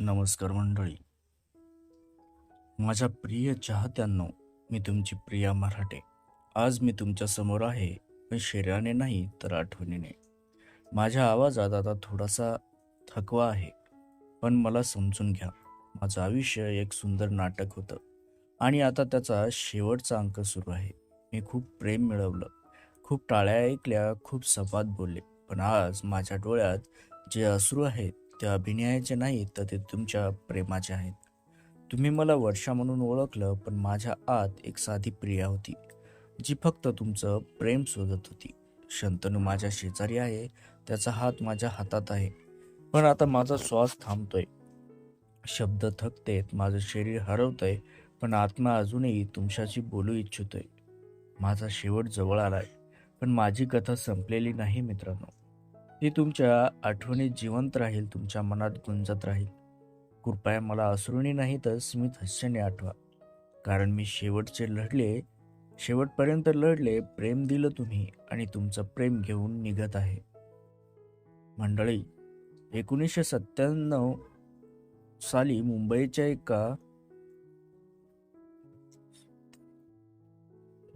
नमस्कार मंडळी. माझ्या प्रिय चाहत्यांनो मी तुमची प्रिया मराठे. आज मी तुमच्यासमोर आहे पण शरीराने नाही तर आठवणीने. माझ्या आवाजात आता थोडासा थकवा आहे पण मला समजून घ्या माझं आयुष्य एक सुंदर नाटक होतं. आणि आता त्याचा शेवटचा अंक सुरू आहे. मी खूप प्रेम मिळवलं खूप टाळ्या ऐकल्या खूप सपात बोलले. पण आज माझ्या डोळ्यात जे अश्रू आहेत ते अभिनयाचे नाहीत तर ते तुमच्या प्रेमाचे आहेत. तुम्ही मला वर्षा म्हणून ओळखलं पण माझ्या आत एक साधी प्रिया होती जी फक्त तुमचं प्रेम शोधत होती. शंतनू माझ्या शेजारी आहे त्याचा हात माझ्या हातात आहे. पण आता माझा श्वास थांबतोय. शब्द थकतेत माझं शरीर हरवतंय पण आत्मा अजूनही तुमच्याशी बोलू इच्छितोय. माझा शेवट जवळ आलाय पण माझी कथा संपलेली नाही मित्रांनो. ती तुमच्या आठवणीत जिवंत राहील तुमच्या मनात गुंजत राहील. कृपया मला असरुणी नाही तर स्मित हास्याने आठवा. कारण मी शेवटचे लढले शेवटपर्यंत लढले प्रेम दिलं तुम्ही आणि तुमचं प्रेम घेऊन निघत आहे. मंडळी एकोणीसशे सत्त्याण्णव साली मुंबईच्या एका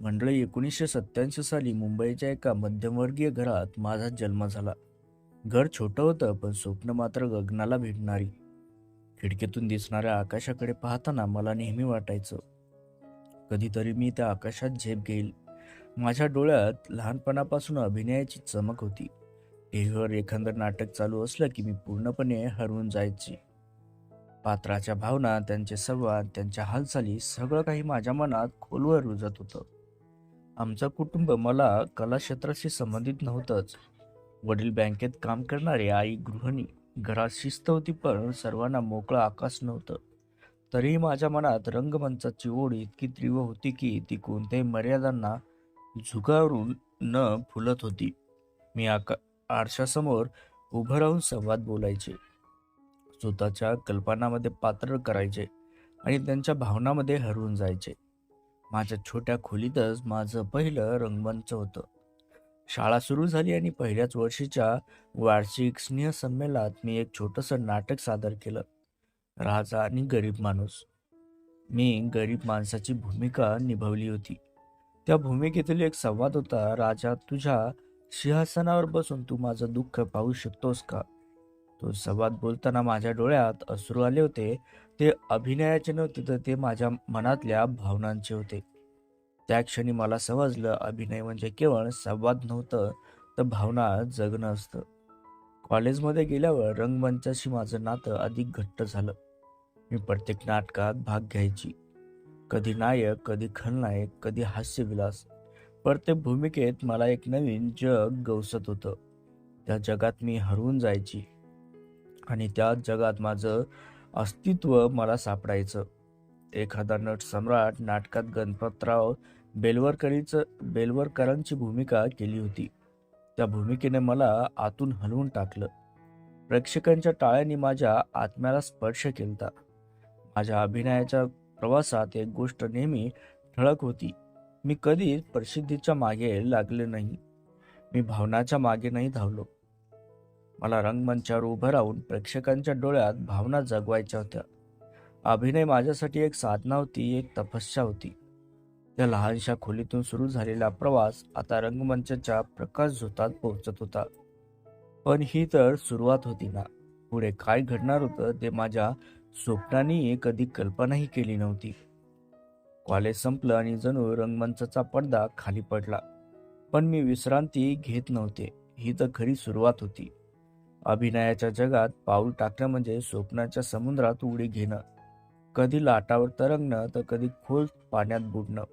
मंडळी एकोणीसशे सत्त्याऐंशी साली मुंबईच्या एका मध्यमवर्गीय घरात माझा जन्म झाला. घर छोटं होतं पण स्वप्न मात्र गगनाला भिडणारी. खिडकीतून दिसणाऱ्या आकाशाकडे पाहताना मला नेहमी वाटायचं कधीतरी मी त्या आकाशात झेप घेईल. माझ्या डोळ्यात लहानपणापासून अभिनयाची चमक होती. टीव्हीवर एखादं नाटक चालू असलं की मी पूर्णपणे हरवून जायची. पात्राच्या भावना त्यांचे संवाद त्यांच्या हालचाली सगळं काही माझ्या मनात खोलवर रुजत होतं. आमचं कुटुंब मला कलाक्षेत्राशी संबंधित नव्हतंच. वडील बँकेत काम करणारी आई गृहिणी घरात शिस्त होती पण सर्वांना मोकळं आकाश नव्हतं. तरीही माझ्या मनात रंगमंचाची ओढ इतकी तीव्र होती की ती कोणत्याही मर्यादांना झुगारून न फुलत होती. मी आका आरशासमोर उभं राहून संवाद बोलायचे. स्वतःच्या कल्पनामध्ये पात्र करायचे आणि त्यांच्या भावनामध्ये हरवून जायचे. माझ्या छोट्या खोलीतच माझं पहिलं रंगमंच होतं. शाळा सुरू झाली आणि पहिल्याच वर्षीच्या वार्षिक स्नेहसंमेलनात मी एक छोटंसं नाटक सादर केलं. राजा आणि गरीब माणूस. मी गरीब माणसाची भूमिका निभावली होती. त्या भूमिकेतील एक संवाद होता राजा तुझ्या सिंहासनावर बसून तू माझं दुःख पाहू शकतोस का? तो संवाद बोलताना माझ्या डोळ्यात अश्रू आले होते. ते अभिनयाचे नव्हते तर ते माझ्या मनातल्या भावनांचे होते. त्या क्षणी मला समजलं अभिनय म्हणजे केवळ संवाद नव्हतं तर भावना जगणं असतं. कॉलेजमध्ये गेल्यावर रंगमंचाशी माझं नातं अधिक घट्ट झालं. मी प्रत्येक नाटकात भाग घ्यायची. कधी नायक कधी खलनायक कधी हास्यविलास. प्रत्येक भूमिकेत मला एक नवीन जग गवसत होतं. त्या जगात मी हरवून जायची आणि त्या जगात माझं अस्तित्व मला सापडायचं. एखादा नट सम्राट नाटकात गणपतराव बेलवरकरीचं बेलवरकरांची भूमिका केली होती. त्या भूमिकेने मला आतून हलवून टाकलं. प्रेक्षकांच्या टाळ्यांनी माझ्या आत्म्याला स्पर्श केलता. माझ्या अभिनयाच्या प्रवासात एक गोष्ट नेहमी ठळक होती. मी कधीच प्रसिद्धीच्या मागे लागले नाही. मी भावनाच्या मागे नाही धावलो. मला रंगमंचावर उभं राहून प्रेक्षकांच्या डोळ्यात भावना जगवायच्या होत्या. अभिनय माझ्यासाठी एक साधना होती एक तपस्या होती. त्या लहानशा खोलीतून सुरू झालेला प्रवास आता रंगमंचाच्या प्रकाश झोतात पोहोचत होता. पण ही तर सुरुवात होती ना. पुढे काय घडणार होतं ते माझ्या स्वप्नांनी कधी कल्पनाही केली नव्हती. कॉलेज संपलं आणि जणू रंगमंचाचा पडदा खाली पडला. पण मी विश्रांती घेत नव्हते. ही तर खरी सुरुवात होती. अभिनयाच्या जगात पाऊल टाकणं म्हणजे स्वप्नाच्या समुद्रात उडी घेणं. कधी लाटावर तरंगणं तर कधी खोल पाण्यात बुडणं.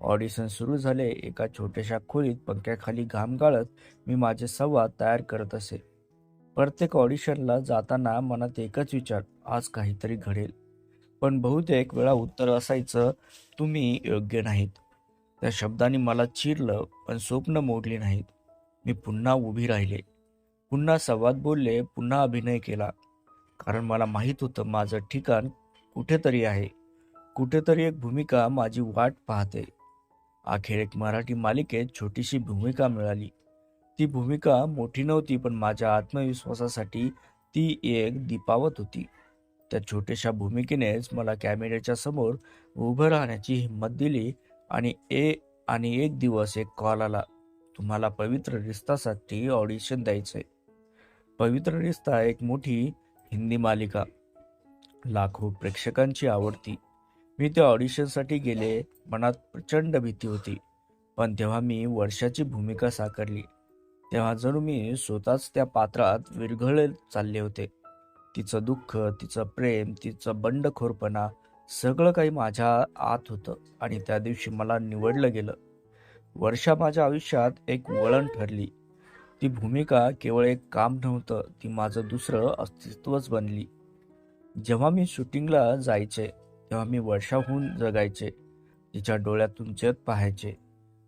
ऑडिशन सुरू झाले एका छोट्याशा खोलीत पंख्याखाली घाम गाळत मी माझे संवाद तयार करत असे. प्रत्येक ऑडिशनला जाताना मनात एकच विचार आज काहीतरी घडेल. पण बहुतेक वेळा उत्तर असायचं तुम्ही योग्य नाहीत. त्या शब्दांनी मला चिरलं पण स्वप्न मोडली नाहीत. मी पुन्हा उभी राहिले. पुन्हा संवाद बोलले पुन्हा अभिनय केला. कारण मला माहीत होतं माझं ठिकाण कुठेतरी आहे. कुठेतरी एक भूमिका माझी वाट पाहते. अखेर एक मराठी मालिकेत छोटीशी भूमिका मिळाली. ती भूमिका मोठी नव्हती पण माझ्या आत्मविश्वासासाठी ती एक दीपावत होती. त्या छोट्याशा भूमिकेनेच मला कॅमेऱ्याच्या समोर उभं राहण्याची हिंमत दिली आणि ए आणि एक दिवस एक कॉल आला. तुम्हाला पवित्र रिश्तासाठी ऑडिशन द्यायचंय. पवित्र रिश्ता एक मोठी हिंदी मालिका. लाखो प्रेक्षकांची आवडती. मी त्या ऑडिशनसाठी गेले मनात प्रचंड भीती होती. पण तेव्हा मी वर्षाची भूमिका साकारली. तेव्हा जणू मी स्वतःच त्या पात्रात विरघळत चालले होते. तिचं दुःख तिचं प्रेम तिचं बंडखोरपणा सगळं काही माझ्या आत होतं आणि त्या दिवशी मला निवडलं गेलं. वर्षा माझ्या आयुष्यात एक वळण ठरली. ती भूमिका केवळ एक काम नव्हतं ती माझं दुसरं अस्तित्वच बनली. जेव्हा मी शूटिंगला जायचे तेव्हा मी वर्षाहून जगायचे. तिच्या डोळ्यातून जग पाहायचे.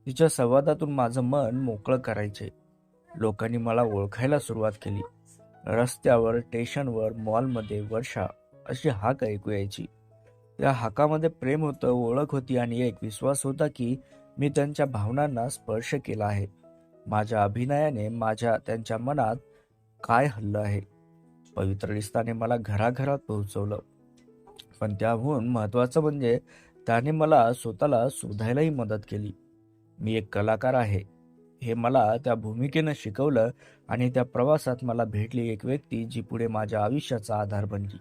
तिच्या संवादातून माझं मन मोकळं करायचे. लोकांनी मला ओळखायला सुरुवात केली. रस्त्यावर स्टेशनवर मॉलमध्ये वर्षा अशी हाक ऐकू यायची. त्या हाकामध्ये प्रेम होतं ओळख होती आणि एक विश्वास होता की मी त्यांच्या भावनांना स्पर्श केला आहे. माझ्या अभिनयाने माझ्या त्यांच्या मनात काय हल्लं आहे? पवित्र लिस्ताने मला घराघरात पोहोचवलं. पण त्याहून महत्वाचं म्हणजे त्याने मला स्वतःला शोधायलाही मदत केली. मी एक कलाकार आहे. हे मला त्या भूमिकेनं शिकवलं आणि त्या प्रवासात मला भेटली एक व्यक्ती जी पुढे माझ्या आयुष्याचा आधार बनली.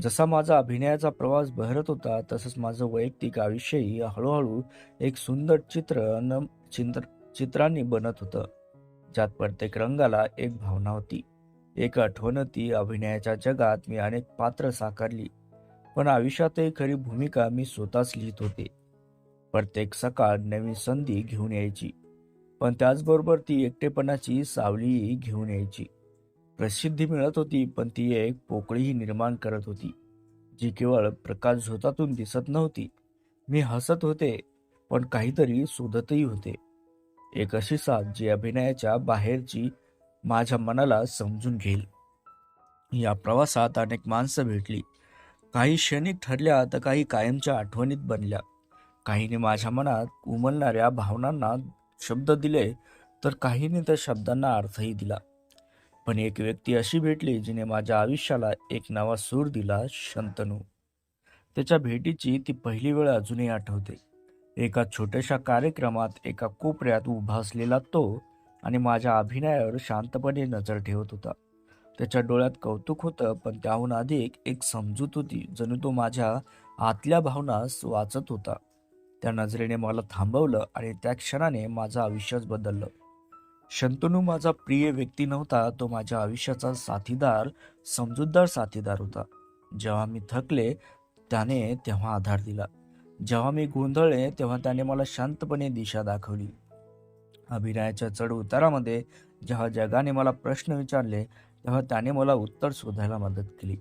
जसा माझा अभिनयाचा प्रवास बहरत होता तसंच माझं वैयक्तिक आयुष्यही हळूहळू एक सुंदर चित्र न चित्र चित्रांनी बनत होतं ज्यात प्रत्येक रंगाला एक भावना होती. एक आठवण ती अभिनयाच्या जगात मी अनेक पात्र साकारली. पण आयुष्यातही खरी भूमिका मी स्वतःच लिहित होते. प्रत्येक सकाळ नवीन संधी घेऊन यायची. पण त्याचबरोबर ती एकटेपणाची सावलीही घेऊन यायची. प्रसिद्धी मिळत होती पण ती एक पोकळीही निर्माण करत होती जी केवळ प्रकाश झोतातून दिसत नव्हती. मी हसत होते पण काहीतरी शोधतही होते. एक अशी साथ जी अभिनयाच्या बाहेरची माझ्या मनाला समजून घेईल. या प्रवासात अनेक माणसं भेटली. काही क्षणिक ठरल्या तर काही कायमच्या आठवणीत बनल्या. काहीने माझ्या मनात उमलणाऱ्या भावनांना शब्द दिले तर काहीने त्या शब्दांना अर्थही दिला. पण एक व्यक्ती अशी भेटली जिने माझ्या आयुष्याला एक नवा सूर दिला शंतनू. त्याच्या भेटीची ती पहिली वेळ अजूनही आठवते. एका छोट्याशा कार्यक्रमात एका कोपऱ्यात उभा असलेला तो आणि माझ्या अभिनयावर शांतपणे नजर ठेवत होता. त्याच्या डोळ्यात कौतुक होतं पण त्याहून अधिक एक समजूत होती जणू तो माझ्या आतल्या भावनास वाचत होता. त्या नजरेने मला थांबवलं आणि त्या क्षणाने माझं आयुष्यच बदललं. शंतनू माझा प्रिय व्यक्ती नव्हता तो माझ्या आयुष्याचा साथीदार समजूतदार साथीदार होता. जेव्हा मी थकले त्याने तेव्हा आधार दिला. जेव्हा मी गोंधळले तेव्हा त्याने मला शांतपणे दिशा दाखवली. अभिनयाच्या चढ उतारामध्ये जेव्हा जगाने मला प्रश्न विचारले तेव्हा त्याने मला उत्तर शोधायला मदत केली.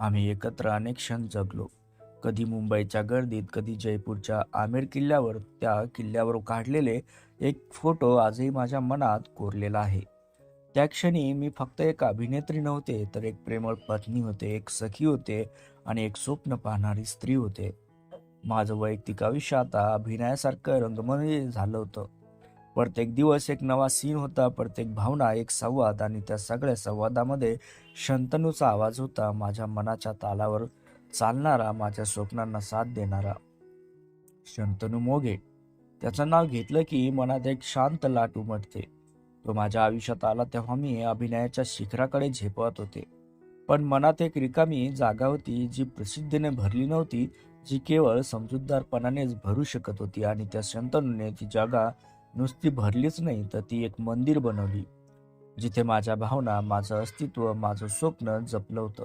आम्ही एकत्र अनेक क्षण जगलो. कधी मुंबईच्या गर्दीत कधी जयपूरच्या आमेर किल्ल्यावर. त्या किल्ल्यावर काढलेले एक फोटो आजही माझ्या मनात कोरलेला आहे. त्या क्षणी मी फक्त एक अभिनेत्री नव्हते तर एक प्रेमळ पत्नी होते एक सखी होते आणि एक स्वप्न पाहणारी स्त्री होते. माझं वैयक्तिक आयुष्य आता अभिनयासारखं रंगमय झालं होतं. प्रत्येक दिवस एक नवा सीन होता प्रत्येक भावना एक संवाद आणि त्या सगळ्या संवादामध्ये शंतनूचा आवाज होता माझ्या मनाच्या तालावर चालणारा माझ्या स्वप्नांना साथ देणारा. शंतनू मोगे त्याचं नाव घेतलं की मनात एक शांत लाट उमटते. तो माझ्या आयुष्यात आला तेव्हा मी अभिनयाच्या शिखराकडे झेपवत होते. पण मनात एक रिकामी जागा होती जी प्रसिद्धीने भरली नव्हती जी केवळ समजूतदारपणानेच भरू शकत होती आणि त्या शंतनूने ती जागा नुसती भरलीच नाही तर ती एक मंदिर बनवली जिथे माझ्या भावना माझं अस्तित्व माझं स्वप्न जपलं होतं.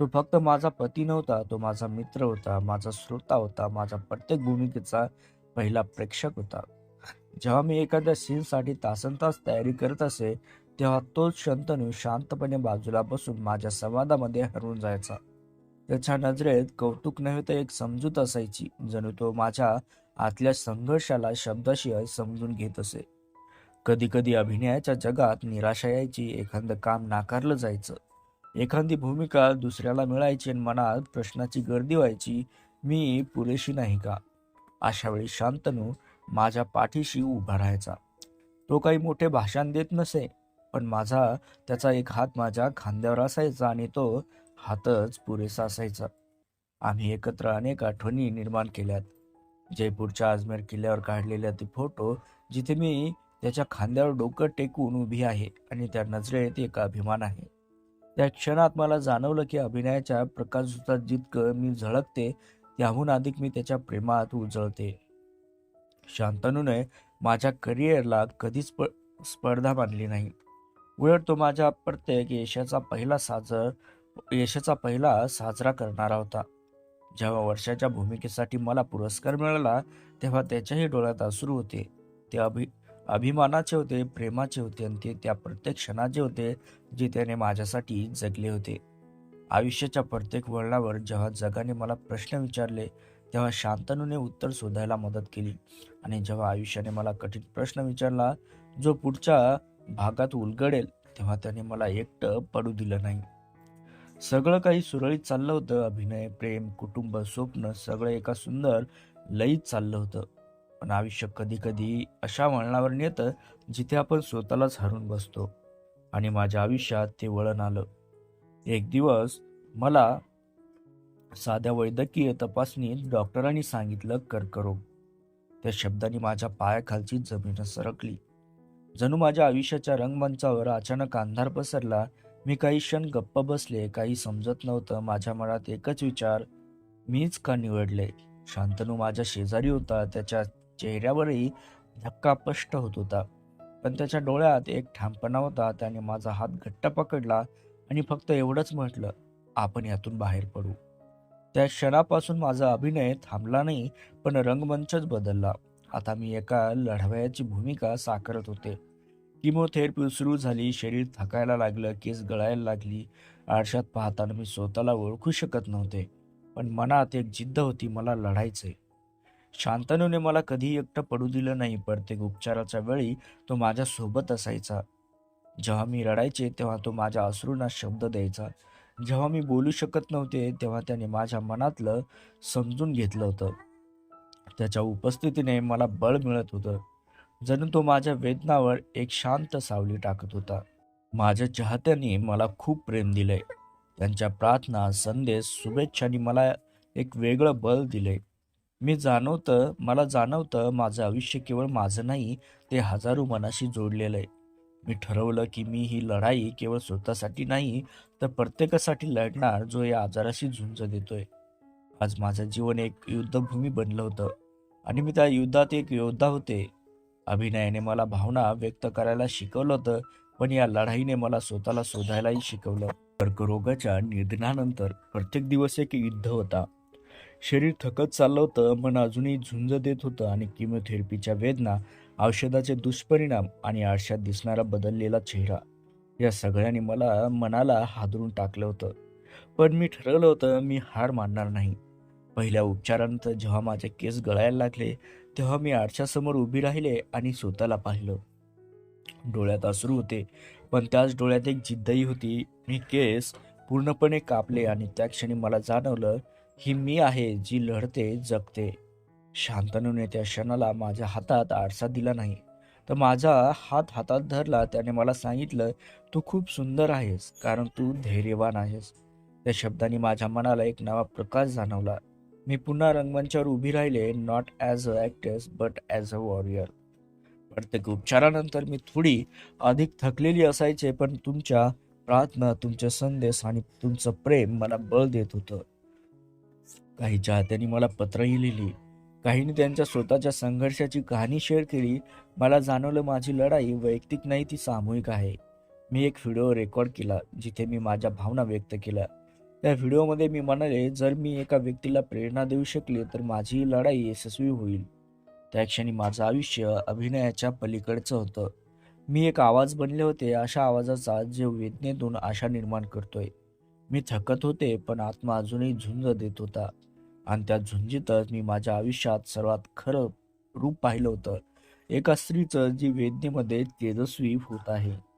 तो फक्त माझा पती नव्हता तो माझा मित्र होता माझा श्रोता होता माझा प्रत्येक भूमिकेचा पहिला प्रेक्षक होता. जेव्हा मी एखाद्या सीनसाठी तासन तास तयारी करत असे तेव्हा तोच शंतनू शांतपणे बाजूला बसून माझ्या संवादामध्ये हरवून जायचा. त्याच्या नजरेत कौतुक नव्हे तर एक समजूत असायची जणू तो माझ्या आतल्या संघर्षाला शब्दाशिवाय समजून घेत असे. कधी कधी अभिनयाच्या जगात निराशा यायची एखादं काम नाकारलं जायचं. एखादी भूमिका दुसऱ्याला मिळायची आणि मनात प्रश्नाची गर्दी व्हायची मी पुरेशी नाही का? अशा वेळी शांतनू माझ्या पाठीशी उभा राहायचा. तो काही मोठे भाषण देत नसे पण माझा त्याचा एक हात माझ्या खांद्यावर असायचा आणि तो हातच पुरेसा असायचा. आम्ही एकत्र अनेक आठवणी निर्माण केल्यात. जयपूरच्या अजमेर किल्ल्यावर काढलेल्या ते फोटो जिथे मी त्याच्या खांद्यावर डोकं टेकून उभी आहे आणि त्या नजरेत एक अभिमान आहे. त्या क्षणात मला जाणवलं की अभिनयाच्या प्रकाशझोतात जितकं मी झळकते त्याहून अधिक मी त्याच्या प्रेमात उजळते. शांतनूने माझ्या करिअरला कधीच स्प- स्पर्धा मानली नाही. उलट तो माझ्या प्रत्येक यशाचा पहिला साजर यशाचा पहिला साजरा करणारा होता. जेव्हा वर्षाच्या भूमिकेसाठी मला पुरस्कार मिळाला तेव्हा त्याच्याही डोळ्यात अश्रू होते. ते अभि अभिमानाचे होते प्रेमाचे होते आणि ते त्या प्रत्येक क्षणाचे होते जे त्याने माझ्यासाठी जगले होते. आयुष्याच्या प्रत्येक वळणावर जेव्हा जगाने मला प्रश्न विचारले तेव्हा शांतनूने उत्तर शोधायला मदत केली आणि जेव्हा आयुष्याने मला कठीण प्रश्न विचारला जो पुढच्या भागात उलगडेल तेव्हा त्याने मला एकटं पडू दिलं नाही. सगळं काही सुरळीत चाललं होतं. अभिनय प्रेम कुटुंब स्वप्न सगळं एका सुंदर लयीत चाललं होतं. पण आयुष्य कधी कधी अशा वळणावर नेतं जिथे आपण स्वतःलाच हरून बसतो आणि माझ्या आयुष्यात ते वळण आलं. एक दिवस मला साध्या वैद्यकीय तपासणीत डॉक्टरांनी सांगितलं कर्करोग त्या शब्दाने माझ्या पायाखालची जमीन सरकली. जणू माझ्या आयुष्याच्या रंगमंचावर अचानक अंधार पसरला मी काही क्षण गप्प बसले काही समजत नव्हतं. माझ्या मनात एकच विचार मीच का निवडले? शांतनू माझ्या शेजारी होता. त्याच्या चेहऱ्यावरही धक्का स्पष्ट होत होता. पण त्याच्या डोळ्यात एक ठामपणा होता. त्याने माझा हात घट्ट पकडला आणि फक्त एवढंच म्हटलं आपण यातून बाहेर पडू. त्या क्षणापासून माझा अभिनय थांबला नाही पण रंगमंचच बदलला. आता मी एका लढवयाची भूमिका साकारत होते. किमोथेरपी सुरू झाली शरीर थकायला लागलं केस गळायला लागली. आरशात पाहताना मी स्वतःला ओळखू शकत नव्हते पण मनात एक जिद्द होती मला लढायचे शांतनूने मला कधी एकटं पडू दिलं नाही प्रत्येक उपचाराच्या वेळी तो माझ्या सोबत असायचा. जेव्हा मी रडायचे तेव्हा तो माझ्या अश्रूंना शब्द द्यायचा. जेव्हा मी बोलू शकत नव्हते तेव्हा त्याने माझ्या मनातलं समजून घेतलं होतं. त्याच्या उपस्थितीने मला बळ मिळत होतं. जणू तो माझ्या वेदनावर एक शांत सावली टाकत होता. माझ्या चाहत्यांनी मला खूप प्रेम दिलंय त्यांच्या प्रार्थना संदेश शुभेच्छांनी मला एक वेगळं बल दिलंय मी जाणवतं मला जाणवतं माझं आयुष्य केवळ माझं नाही ते हजारो मनाशी जोडलेलं आहे. मी ठरवलं की मी ही लढाई केवळ स्वतःसाठी नाही तर प्रत्येकासाठी लढणार जो या आजाराशी झुंज देतोय. आज माझं जीवन एक युद्धभूमी बनलं होतं. आणि मी त्या युद्धात एक योद्धा होते. अभिनयाने मला भावना व्यक्त करायला शिकवलं होतं पण या लढाईने मला स्वतःला शोधायलाही शिकवलं. कर्करोगाच्या निधनानंतर प्रत्येक दिवस एक युद्ध होता. शरीर थकत चाललं होतं मन अजूनही झुंज देत होतं आणि किमोथेरपीच्या वेदना औषधाचे दुष्परिणाम आणि आरशात दिसणारा बदललेला चेहरा या सगळ्यांनी मला मनाला हादरून टाकलं होतं. पण मी ठरवलं होतं मी हार मानणार नाही. पहिल्या उपचारानंतर जेव्हा माझे केस गळायला लागले तेव्हा मी आरशासमोर उभी राहिले आणि स्वतःला पाहिलं. डोळ्यात अश्रू होते पण त्याच डोळ्यात एक जिद्दही होती. मी केस पूर्णपणे कापले आणि त्या क्षणी मला जाणवलं ही मी आहे जी लढते जगते. शांतनूने त्या क्षणाला माझ्या हातात आरसा दिला नाही. तर माझा हात हातात धरला त्याने मला सांगितलं तू खूप सुंदर आहेस कारण तू धैर्यवान आहेस. त्या शब्दांनी माझ्या मनाला एक नवा प्रकाश जाणवला. मी पुन्हा रंगमंचावर उभी राहिले not as a actress but as a warrior प्रत्येक उपचारानंतर मी थोडी अधिक थकलेली असायचे पण तुमच्या प्रार्थना तुमचे संदेश आणि तुमचं प्रेम मला बळ देत होतं. काही चाहत्यांनी मला पत्रही लिहिली. काहींनी त्यांच्या स्वतःच्या संघर्षाची कहाणी शेअर केली. मला जाणवलं माझी लढाई वैयक्तिक नाही ती सामूहिक आहे. मी एक व्हिडिओ रेकॉर्ड केला जिथे मी माझ्या भावना व्यक्त केल्या. त्या व्हिडिओमध्ये मी म्हणाले जर मी एका व्यक्तीला प्रेरणा देऊ शकले तर माझी लढाई यशस्वी होईल. त्या क्षणी माझं आयुष्य अभिनयाच्या पलीकडचं होतं. मी एक आवाज बनले होते. अशा आवाजाचा जे वेदनेतून आशा निर्माण करतोय. मी थकत होते पण आत्मा अजूनही झुंज देत होता. आणि त्या झुंजीतच मी माझ्या आयुष्यात सर्वात खरं रूप पाहिलं होतं. एका स्त्रीचं जी वेदनेमध्ये तेजस्वी होत आहे.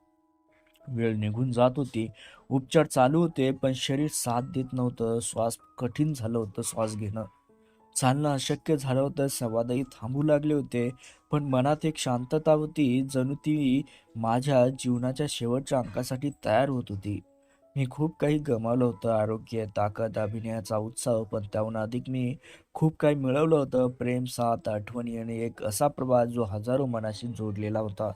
वेळ निघून जात होती. उपचार चालू होते पण शरीर साथ देत नव्हतं. श्वास कठीण झालं होतं श्वास घेणं. चालणं अशक्य झालं होतं संवादही थांबू लागले होते. पण मनात एक शांतता होती जणू ती माझ्या जीवनाच्या शेवटच्या अंकासाठी तयार होत होती. मी खूप काही गमावलं होतं आरोग्य ताकद अभिनयाचा उत्साह पण त्याहून अधिक मी खूप काही मिळवलं होतं. प्रेम साथ आठवणी आणि एक असा प्रवास जो हजारो मनाशी जोडलेला होता.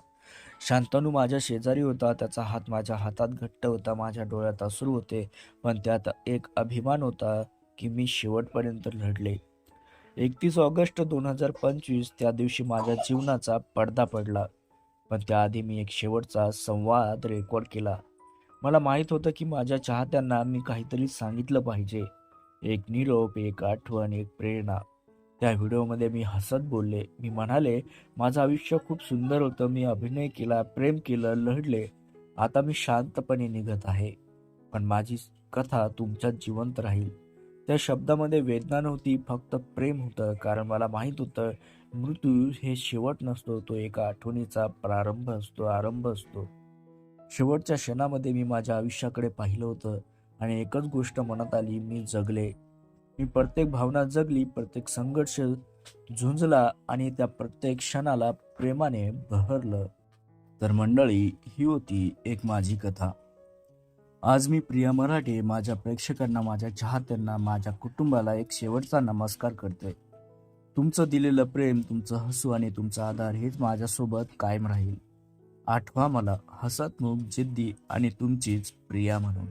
शांतनू माझ्या शेजारी होता. त्याचा हात माझ्या हातात घट्ट होता. माझ्या डोळ्यात अश्रू होते. पण त्यात एक अभिमान होता की मी शेवटपर्यंत लढले एकतीस ऑगस्ट दोन हजार पंचवीस त्या दिवशी माझ्या जीवनाचा पडदा पडला. पण त्याआधी मी एक शेवटचा संवाद रेकॉर्ड केला. मला माहीत होतं की माझ्या चाहत्यांना मी काहीतरी सांगितलं पाहिजे. एक निरोप एक आठवण एक प्रेरणा. त्या व्हिडिओमध्ये मी हसत बोलले. मी म्हणाले माझं आयुष्य खूप सुंदर होतं. मी अभिनय केला प्रेम केलं लढले. आता मी शांतपणे निघत आहे. पण माझी कथा तुमच्यात जिवंत राहील. त्या शब्दामध्ये वेदना नव्हती फक्त प्रेम होतं. कारण मला माहीत होतं मृत्यू हे शेवट नसतो. तो एका आठवणीचा प्रारंभ असतो आरंभ असतो. शेवटच्या क्षणामध्ये मी माझ्या आयुष्याकडे पाहिलं होतं आणि एकच गोष्ट मनात आली मी जगले. मी प्रत्येक भावना जगली प्रत्येक संघर्ष झुंजला आणि त्या प्रत्येक क्षणाला प्रेमाने बहरलं. तर मंडळी ही होती एक माझी कथा. आज मी प्रिया मराठे माझ्या प्रेक्षकांना माझ्या चाहत्यांना माझ्या कुटुंबाला एक शेवटचा नमस्कार करतोय. तुमचं दिलेलं प्रेम तुमचं हसू आणि तुमचा आधार हेच माझ्यासोबत कायम राहील. आठवा मला हसतमुख जिद्दी आणि तुमचीच प्रिया म्हणून.